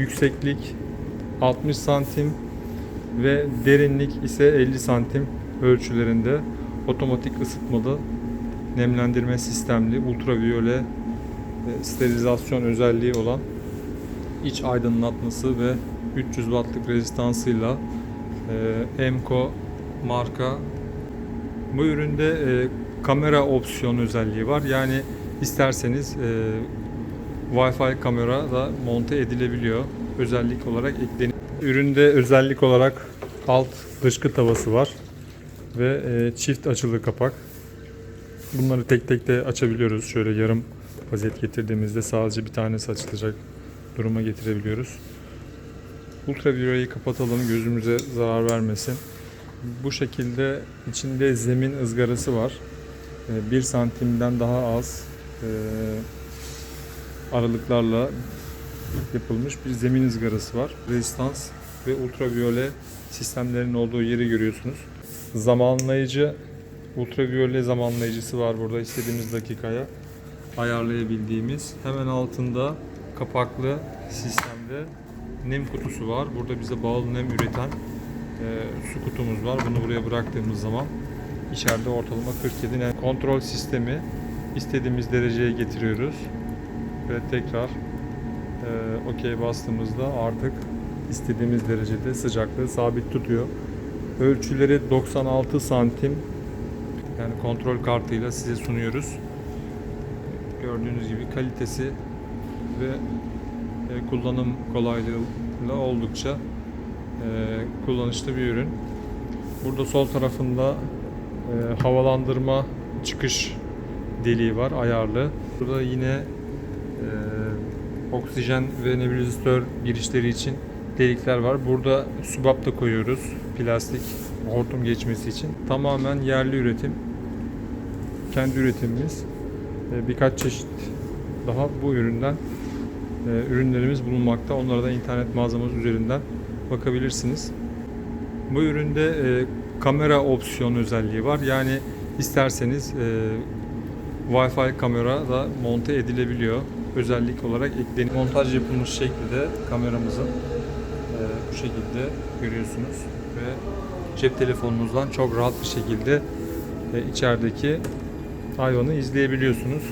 Yükseklik 60 santim ve derinlik ise 50 santim ölçülerinde otomatik ısıtmalı nemlendirme sistemli ultraviyole e, sterilizasyon özelliği olan iç aydınlatması ve 300 wattlık rezistansıyla e, Emco marka bu üründe e, kamera opsiyon özelliği var. Yani isterseniz e, Wi-Fi kamera da monte edilebiliyor. Özellik olarak ekleniyor. Üründe özellik olarak alt dışkı tavası var ve e, çift açılı kapak. Bunları tek tek de açabiliyoruz. Şöyle yarım vaziyet getirdiğimizde sadece bir tanesi açılacak duruma getirebiliyoruz. Ultraviyoleyi kapatalım gözümüze zarar vermesin. Bu şekilde içinde zemin ızgarası var. 1 santimden daha az e, aralıklarla yapılmış bir zemin ızgarası var. Rezistans ve ultraviyole sistemlerin olduğu yeri görüyorsunuz. Zamanlayıcı ultraviyole zamanlayıcısı var burada istediğimiz dakikaya ayarlayabildiğimiz. Hemen altında kapaklı sistemde nem kutusu var. Burada bize bağlı nem üreten e, su kutumuz var. Bunu buraya bıraktığımız zaman içeride ortalama 47 nem kontrol sistemi istediğimiz dereceye getiriyoruz ve tekrar e, OK bastığımızda artık istediğimiz derecede sıcaklığı sabit tutuyor. Ölçüleri 96 santim yani kontrol kartıyla size sunuyoruz. Gördüğünüz gibi kalitesi ve e, kullanım kolaylığıyla oldukça e, kullanışlı bir ürün. Burada sol tarafında e, havalandırma çıkış deliği var ayarlı. Burada yine oksijen ve nebulizatör girişleri için delikler var. Burada subap da koyuyoruz. Plastik hortum geçmesi için. Tamamen yerli üretim. Kendi üretimimiz. E, birkaç çeşit daha bu üründen e, ürünlerimiz bulunmakta. Onlara da internet mağazamız üzerinden bakabilirsiniz. Bu üründe e, kamera opsiyon özelliği var. Yani isterseniz e, Wi-Fi kamera da monte edilebiliyor. Özellik olarak ekleniyor. Montaj yapılmış şekli de kameramızın e, bu şekilde görüyorsunuz ve cep telefonunuzdan çok rahat bir şekilde e, içerideki hayvanı izleyebiliyorsunuz.